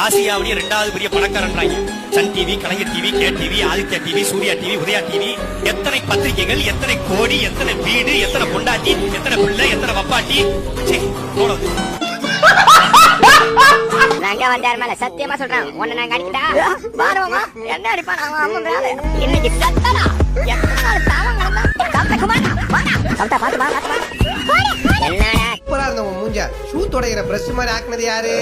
ஆசியாவிலேயே ரெண்டாவது பெரிய பணக்காரன்றாங்க. Sun TV Kalaignar TV K TV Aditya TV Surya TV Udaya TV எத்தனை பத்திரிகைகள் எத்தனை கோடி எத்தனை வீடு எத்தனை பொண்டாட்டி எத்தனை பிள்ளை எத்தனை வப்பாட்டி? ச்சே, நாங்க வந்தார் மேல சத்தியமா சொல்றேன். உன்னை நாங்க அடிக்கிட்டா பாருவமா என்ன அடிப்பான் அவன் அம்மன் மேல? இன்னைக்கு சத்தனா? எத்தனை நாள் தாவம் கிடந்தா சத்த குமாரா வாடா சத்த பாத்து பாத்து ஷூ தொடைகிற பிரஷ் மாதிரி ஆக்குனது யாரு?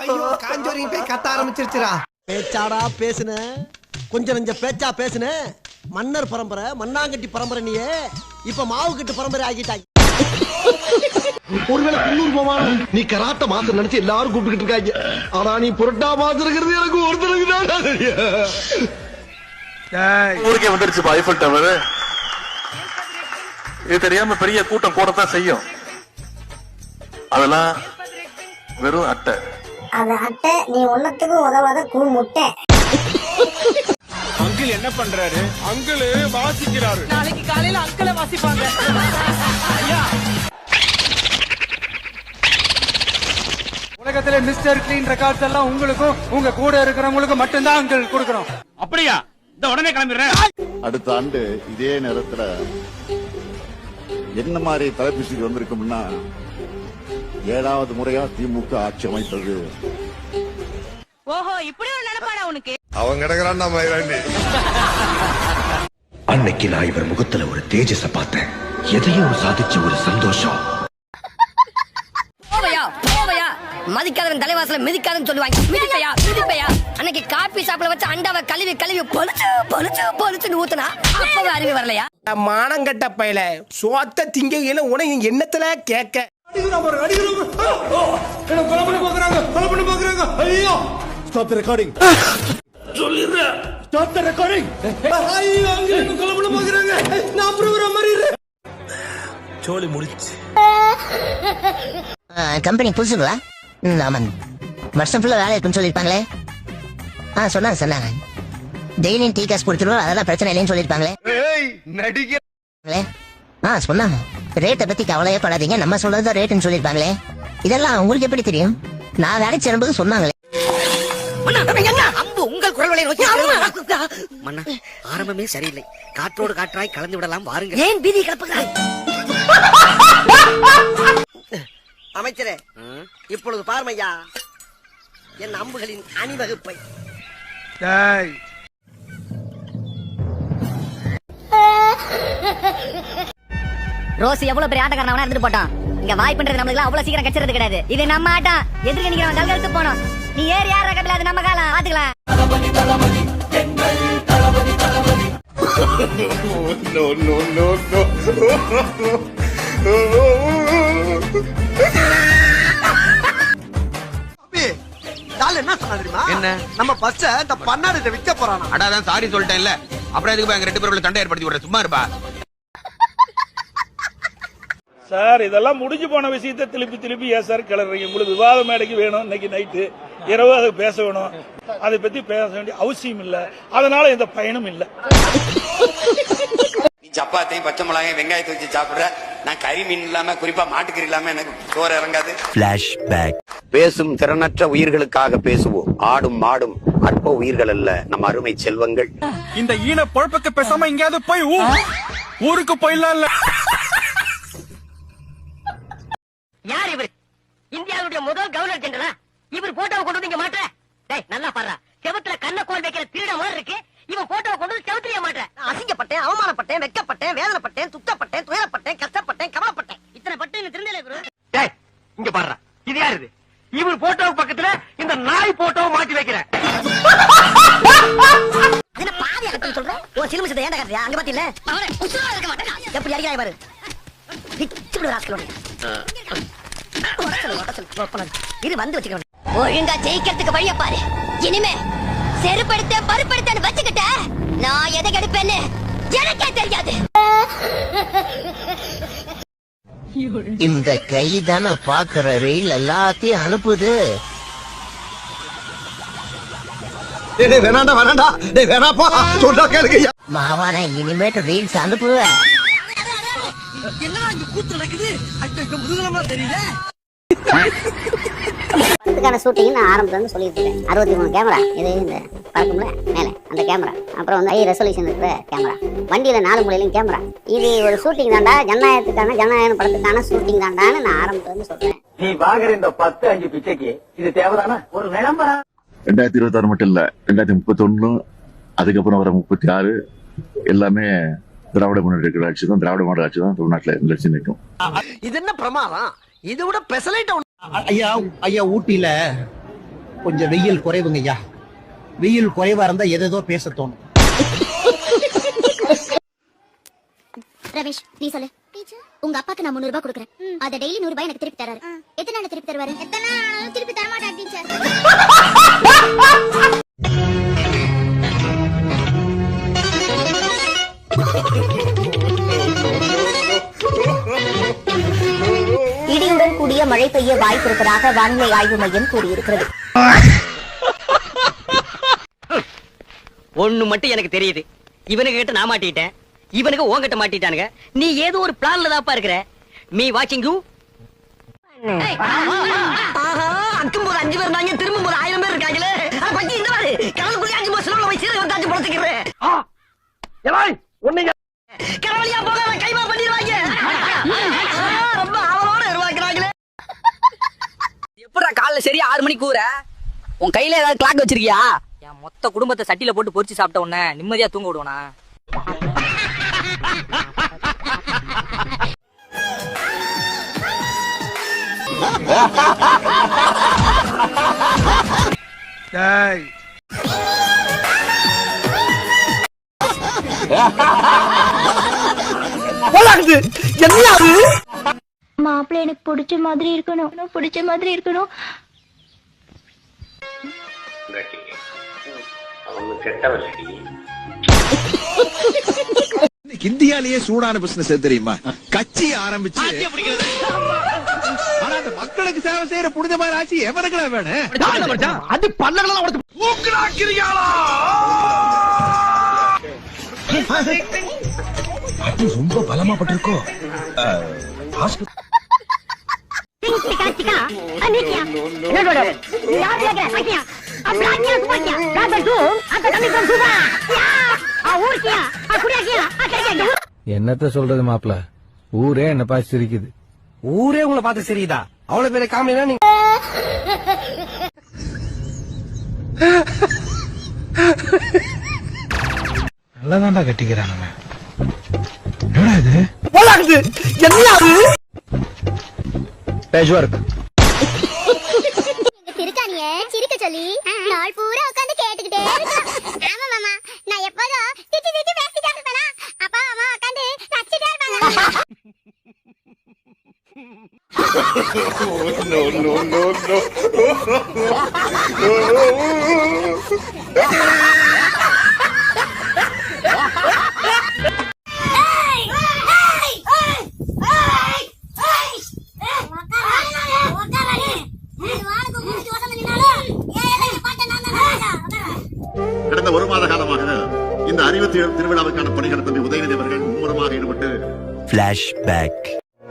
ஐயோ காஞ்சோரியும் போய் கத்த ஆரம்பிச்சிருச்சுடா. பேச்சாடா பேசுன. கொஞ்சம் நஞ்ச பேச்சா பேசுன. மன்னர் பரம்பரை மண்ணாங்கட்டி பரம்பரை நீயே. இப்ப மாவு கட்டு பரம்பரை ஆகிட்டாங்க ஒருவேளை குன்னூர் போவான. நீ கராத்த மாசம் நினைச்சு எல்லாரும் கூப்பிட்டு இருக்காங்க. ஆனா நீ புரட்டா மாசம் இருக்கிறது எனக்கு ஒருத்தருக்கு தான் ஊருக்கே வந்துருச்சு ஐஃபில் டவர் இது தெரியாம பெரிய கூட்டம் கூடத்தான் செய்யும். அதெல்லாம் வெறும் அட்டை. அது அட்டை நீ ஒன்னத்துக்கும் உதவாத கூ முட்டை. அங்கிள் என்ன பண்றாரு? அங்கிள் வாசிக்கிறாரு. நாளைக்கு காலையில அங்கிள வாசிப்பாங்க. உலகத்துல மிஸ்டர் கிளீன் ரெக்கார்ட்ஸ் எல்லாம் உங்களுக்கும் உங்க கூட இருக்கிறவங்களுக்கும் மட்டும்தான் அங்கிள் கொடுக்கணும். அப்படியா? இந்த உடனே கிளம்பிடுறேன். அடுத்த ஆண்டு இதே நேரத்துல என்ன மாதிரி தலைப்பிசிக்கு வந்திருக்கும்னா ஏழாவது முறையா திமுக ஆட்சி அமைத்தது. ஓஹோ இப்படி ஒரு நினைப்பாடா உனக்கு? அவன் கிடக்குறான் நம்ம அன்னைக்கு நான் இவர் முகத்துல ஒரு தேஜஸ பார்த்தேன். எதையோ சாதிச்ச ஒரு சந்தோஷம். மதிக்காதவன் தலைவாசல மிதிக்காதன்னு சொல்லுவாங்க. மிதிப்பையா மிதிப்பையா? அன்னைக்கு காபி ஷாப்ல வச்சு அண்டாவை கழுவி கழுவி பொலிச்சு பொலிச்சு பொலிச்சுன்னு ஊத்துனா அப்பவே அறிவு வரலையா? மானங்கட்ட பயல. சோத்த திங்கையில உனக்கு எண்ணத்துல கேட்க. ஸ்டாப் ரெக்கார்டிங் சொல்லிடுறேன். ஸ்டாப் ரெக்கார்டிங் கொலை பண்ண பாக்குறாங்க நான் அப்புறம் மாதிரி கம்பெனி புதுசுங்களா? ம், ஆமாங்க. வருஷம் ஃபுல்லா வேலை இருக்குன்னு சொல்லியிருப்பாங்களே. ஆ சொன்னாங்க சொன்னாங்க டெய்லியும் டீ காசு கொடுத்துருவோம் அதெல்லாம் பிரச்சனை இல்லைன்னு சொல்லியிருப்பாங்களே. ங்களே. ஆ சொன்னாங்க. ரேட்டை பத்தி கவலையே படாதீங்க நம்ம சொல்றது ரேட்டுன்னு சொல்லியிருப்பாங்களே. இதெல்லாம் உங்களுக்கு எப்படி தெரியும்? நான் வேலைக்கு சேரும்போது சொன்னாங்களே. அம்பு உங்கள் குரல்களை நோக்கி மன்னா ஆரம்பமே சரியில்லை. காற்றோடு காற்றாய் கலந்து விடலாம் வாருங்கள். ஏன் பீதி கிளப்புகிறாய் அமைச்சரே இப்பொழுது பார்மையா என் அம்புகளின் அணிவகுப்பை. ரோஸ் எவ்வளவு பெரிய ஆட்டக்காரன் இருந்துட்டு போட்டான். இங்க வாய் பண்றது நம்மளுக்கு அவ்வளவு சீக்கிரம் கச்சறது கிடையாது. இது நம்ம ஆட்டம். எதிர்க்க நிக்கிறவன் தலை எடுத்து போனோம். நீ ஏறி யார கட்டல அது நம்ம காலம்? பாத்துக்கலாம். நோ நோ நோ நோ தெரியுமா? என்ன? நம்ம பஸ்ஸ இந்த விற்க போறானா? அடாதான் சாரி சொல்லிட்டேன்ல. அப்புறம் எதுக்கு எங்க ரெண்டு பேரும் சண்டை ஏற்படுத்தி விடுற? சும்மா இருப்பா. சார் இதெல்லாம் முடிஞ்சு போன விஷயத்தை திருப்பி திருப்பி ஏன் சார் கிளறீங்க? உங்களுக்கு விவாத மேடைக்கு வேணும் இன்னைக்கு நைட்டு. இரவு அதை பேச வேணும். அதை பத்தி பேச வேண்டிய அவசியம் இல்ல. அதனால எந்த பயனும் இல்லை. சப்பாத்தையும் பச்சை மிளகாயும் வெங்காயத்தை வச்சு சாப்பிடுற. நான் கறி மீன் இல்லாம குறிப்பா மாட்டுக்கறி இல்லாம எனக்கு சோறு இறங்காது. பேசும் திறனற்ற உயிர்களுக்காக பேசுவோம். ஆடும் மாடும் அற்ப உயிர்கள் அல்ல. நம் அருமை செல்வங்கள். இந்த ஈன பொழப்புக்கு பேசாம எங்கேயாவது போய் ஊருக்கு போயிடலாம் இல்ல. யார் இவர்? இந்தியாவுடைய முதல் கவர்னர் ஜெனரலா? இவர் போட்டோவை கொண்டு வந்து இங்க மாட்ட டேய் நல்லா பாரு செவத்துல கண்ண கோல் வைக்கிற திருட மாதிரி இருக்கு. இவன் போட்டோவை கொண்டு வந்து செவத்துலயே மாட்ட அசிங்கப்பட்டேன் அவமானப்பட்டேன் வெக்கப்பட்டேன் வேதனைப்பட்டேன் துக்கப்பட்டேன் துயரப்பட்டேன் கஷ்டப்பட்டேன் கவலைப்பட்டேன். இத்தனை பட்டு இந்த திருந்தல குரு? டேய் இங்க பாருடா. இது யாரு இவர் போட்டோ பக்கத்துல இந்த நாய் போட்டோவை மாட்டி வைக்கிறேன் என்ன பாதி அகத்தில் சொல்றேன் ஓ சிலும சித்த ஏன்டா கட்டுறியா? அங்க உசுரா இருக்க மாட்டேன். எப்படி அடிக்கிறாய் பாரு. இது வந்து வச்சுக்கிறேன் ஒழுங்கா ஜெயிக்கிறதுக்கு வழிய பாரு. இனிமே செருப்படுத்த பருப்படுத்தன்னு வச்சுக்கிட்ட நான் எதை கெடுப்பேன்னு எனக்கே தெரியாது. இந்த கை தானே பாக்குற ரயில் எல்லாத்தையும் அனுப்புது. டேய் வேணாண்டா வேணாண்டா. டேய் வேணாப்பா சொல்றா கேளுங்க மாவான இனிமேட்டு ரீல்ஸ் அனுப்புவேன் என்ன இங்க கூத்து நடக்குது? அங்க முதுகலமா தெரியல படத்துக்கான ஷூட்டிங் நான் ஆரம்பத்துல இருந்து சொல்லிட்டு இருக்கேன் அறுபத்தி மூணு கேமரா இது இந்த பறக்கும்ல மேலே அந்த கேமரா அப்புறம் வந்து ஹை ரெசல்யூஷன் இருக்கிற கேமரா வண்டியில நாலு மூலையிலும் கேமரா இது ஒரு ஷூட்டிங் தாண்டா ஜனநாயகத்துக்கான ஜனநாயகம் படத்துக்கான ஷூட்டிங் தாண்டான்னு நான் ஆரம்பத்துல இருந்து சொல்றேன். நீ வாங்குற இந்த பத்து அஞ்சு பிச்சைக்கு இது தேவைதானா? ஒரு விளம்பரம் ரெண்டாயிரத்தி இருபத்தி ஆறு மட்டும் இல்ல ரெண்டாயிரத்தி முப்பத்தி ஒண்ணு அதுக்கப்புறம் வர முப்பத்தி ஆறு எல்லாமே திராவிட முன்னேற்ற ஆட்சி தான் திராவிட மாடல் ஆட்சி தான் தமிழ்நாட்டுல நிலைச்சு நிற்கும். இது என்ன பிரமாதம்? இது விட பெசலைட் ஐயா ஐயா ஊட்டியில கொஞ்சம் வெயில் குறைவுங்க ஐயா வெயில் குறைவா இருந்தா எதேதோ பேச தோணும். ரமேஷ் நீ சொல்லு. உங்க அப்பாக்கு நான் முன்னூறு ரூபாய் கொடுக்குறேன். அத டெய்லி நூறு ரூபாய் எனக்கு திருப்பி தராரு. எத்தனை நாள் திருப்பி தருவாரு? எத்தனை திருப்பி தர மாட்டேன் டீச்சர் மழை பெய்ய வாய்ப்பு இருப்பதாக வானிலை ஆய்வு மையம் கூறியிருக்கிறது. ஒண்ணு மட்டும் எனக்கு தெரியுது. இவனுக்கு கிட்ட நான் மாட்டிட்டேன் இவனுக்கு உன்கிட்ட மாட்டிட்டானுங்க. நீ ஏதோ ஒரு பிளான்ல தாப்பா இருக்கிற. மீ வாட்சிங் யூ அக்கும் போது அஞ்சு பேர் இருந்தாங்க திரும்பும் போது ஆயிரம் பேர் இருக்காங்களே. பத்தி இந்த மாதிரி கடலுக்குள்ளே அஞ்சு போய் சிலவுல போய் சீரகம் வந்தாச்சு படுத்துக்கிறேன் ஆறு மணிக்கு கூற உன் கையில ஏதாவது கிளாக் வச்சிருக்கியா? என் மொத்த குடும்பத்தை சட்டியில போட்டு பொரிச்சு சாப்பிட்ட உடனே நிம்மதியா தூங்க விடுவனா? மாப்பிள்ளை எனக்கு பிடிச்ச மாதிரி இருக்கணும். பிடிச்ச மாதிரி இருக்கணும். இந்தியாலேயே சூடான பிசினஸ் தெரியுமா? கட்சி ஆரம்பிச்சு. ஆனா அந்த மக்களுக்கு சேவை செய்யற புனித மாதிரி ஆட்சி எவனுக்குடா வேணும்? அது பல்லகளெல்லாம் உடைச்சு ரொம்ப பலமா பட்டிருக்கோ. என்னத்த சொல்றது மாப்பிள ஊரே என்ன பார்த்து சிரிக்குது. ஊரே உங்களை பார்த்து சிரிக்குதா? அவ்வளவு பெரிய காமெடினா நீங்க நல்லதாண்டா கட்டிக்கிறானுங்க. என்னடா இது? போலாக்குது. என்ன அது? பேஜ் ஒர்க் சொல்லி நாள் பூரா உட்கார்ந்து கேட்டுக்கிட்டே. ஆமா மாமா நான் எப்போதும் திட்டி திட்டி பேசிட்டே இருப்பேனா அப்பா அம்மா உட்கார்ந்து ரசிச்சுட்டே இருப்பாங்க No, no, no, no.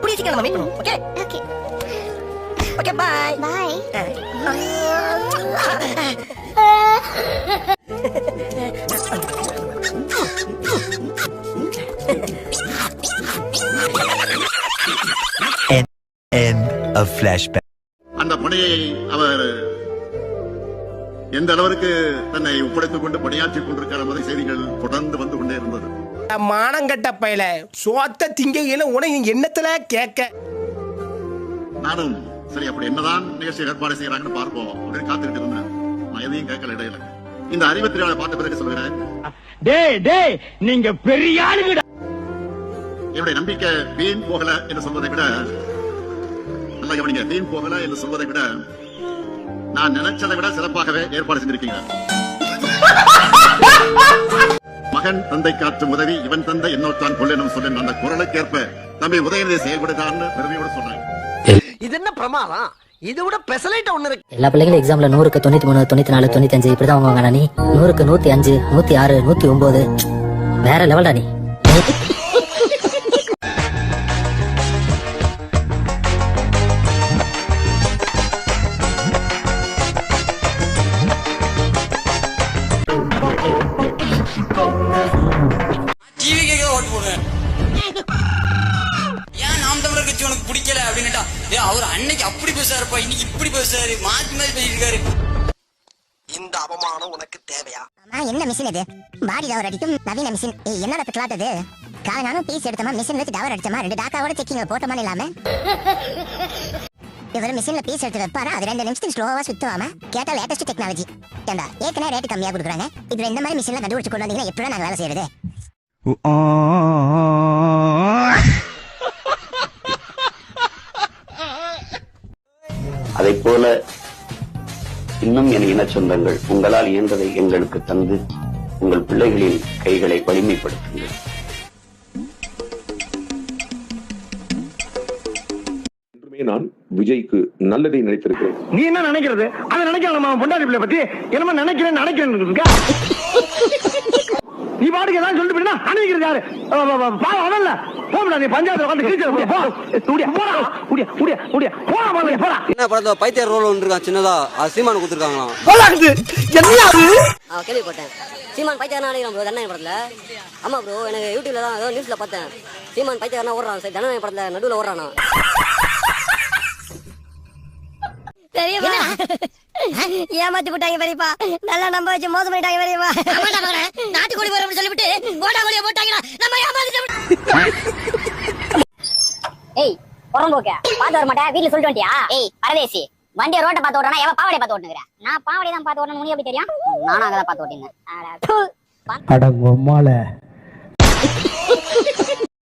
புரிய சீக்கிரம் நம்ம மீட் பண்ணுவோம் okay okay okay bye bye அந்த பணியை அவர் எந்த அளவிற்கு தன்னை ஒப்படைத்துக் கொண்டு பணியாற்றிக் கொண்டிருக்கிறார் என்பதை செய்திகள் தொடர்ந்து வந்து கொண்டே இருந்தது. மானங்கட்ட பையல. சோத்த திங்கையில உனக்கு எண்ணத்துல கேட்க. நானும் சரி அப்படி என்னதான் நிகழ்ச்சி ஏற்பாடு செய்யறாங்கன்னு பார்ப்போம். அப்படின்னு காத்துக்கிட்டு இருந்தேன். நான் எதையும் கேட்கல இடையில. இந்த அறிவு திருவிழா பார்த்த பிறகு சொல்கிறேன் டேய் டேய் நீங்க பெரிய ஆளுங்கடா. என்னுடைய நம்பிக்கை வீண் போகல என்று சொல்வதை விட நல்ல கவனிங்க வீண் போகல என்று சொல்வதை விட நான் நினைச்சதை விட சிறப்பாகவே ஏற்பாடு செஞ்சிருக்கீங்க மகன் தந்தை காற்றும் உதவி இவன் தந்தை என்னோட்டான் கொள்ளணும் சொல்லேன் அந்த குரலுக்கேற்ப தம்பி உதயநிதி செயல்படுதான்னு பெருமையோட சொல்றேன் இது என்ன பிரமாதம்? இது விட பெசலைட் ஒண்ணு இருக்கு. எல்லா பிள்ளைங்களும் எக்ஸாம்ல நூறுக்கு தொண்ணூத்தி மூணு தொண்ணூத்தி நாலு தொண்ணூத்தி அஞ்சு இப்படிதான் வாங்குவாங்க நீ. நூறுக்கு நூத்தி அஞ்சு நூத்தி ஆறு நூத்தி ஒன்பது. வேற லெவல்டா நீ. அன்னைக்கு அப்படி பேசுறாருப்பா இன்னைக்கு இப்படி பேசுறாரு மாத்தி மாத்தி பேசிட்டு இருக்காரு இந்த அவமானம் உனக்கு தேவையா? என்ன மிஷின் இது? பாடி டவர் அடிக்கும் நவீன மிஷின் என்னடா கிளாட் இது காலனாலும் பீஸ் எடுத்தமா மிஷின் வச்சு டவர் அடிச்சமா? ரெண்டு டாக்காவோட செக்கிங்க போட்டோமா இல்லாம? இவர் மிஷின்ல பீஸ் எடுத்து வைப்பாரா? அது ரெண்டு நிமிஷத்துக்கு ஸ்லோவா சுத்துவாம? கேட்டா லேட்டஸ்ட் டெக்னாலஜி ஏண்டா ஏற்கனவே ரேட் கம்மியா கொடுக்குறாங்க. இதுல இந்த மாதிரி மிஷின்ல கண்டுபிடிச்சு கொண்டு வந்தீங்கன்னா எப்படி நாங்க வேலை செய்யறது? அதை போல இன்னும் என் இன சொந்தங்கள் உங்களால் இயன்றதை எங்களுக்கு தந்து உங்கள் பிள்ளைகளின் கைகளை வலிமைப்படுத்துங்கள். நான் விஜய்க்கு நல்லதை நினைத்திருக்கிறேன். நீ என்ன நினைக்கிறது? அதை நினைக்கலாம் பொண்டாடி பிள்ளை பத்தி. என்னமா நினைக்கிறேன் நினைக்கிறேன் நீ பாட்டுக்கு ஏதாவது சொல்லிட்டு அனுப்பிக்கிறது யாரு? பாவம் அவன்ல போடா நீ பஞ்சாயத்துல உட்காந்து கிழிச்சு போ. முடியா போடா முடியா முடியா முடியா போடா முதல்ல, போடா. என்ன படத்துல பைத்தியர் ரோல் ஒன்று இருக்கான் சின்னதா. அது சீமானு என்ன அது? அவன் கேள்விப்பட்டேன். சீமான் பைத்தியம் நினைக்கிறேன் ப்ரோ தண்டனை படத்துல. ஆமா ப்ரோ எனக்கு யூடியூப்ல தான் ஏதோ நியூஸ்ல பார்த்தேன். சீமான் பைத்தியம் ஓடுறான். சரி தண்டனை படத்துல நடுவுல ஓடுறானா. பெரியப்பா ஏமாத்தி போட்டாங்க பெரியப்பா. நல்லா நம்ப வச்சு மோசம் பண்ணிட்டாங்க பெரியப்பா. நாட்டுக்கோழி வரும் சொல்லிவிட்டு கோடா கோழியை போட்டாங்களா நம்ம ஏமாத்திட்டோம் ஏய் புறம்போக்க பாத்து வர மாட்டேன். வீட்டுல சொல்லிட்டு வந்துட்டியா ஏய். பரதேசி வண்டியை ரோட்டை பார்த்து ஓடுறா எவன் பாவடைய பார்த்து ஓட்டுனுங்கிற நான் பாவடைய தான் பார்த்து ஓடணும் எப்படி தெரியும்? நானும் அங்கதான் பார்த்து ஓட்டினேன்.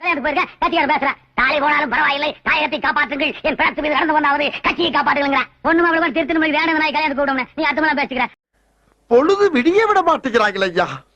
அடங்கம்மால கட்சியார் பேசுற. தாலி போனாலும் பரவாயில்லை தாயகத்தை காப்பாற்றுங்கள் என் பேச்சு மீது கடந்து வந்தாவது கட்சியை காப்பாற்றுங்க ஒண்ணுமா அவ்வளவு வேணும் நாய் நீ அடுத்த பேசுகிற பொழுது விடிய விட மாட்டேங்கிறாங்களே ஐயா.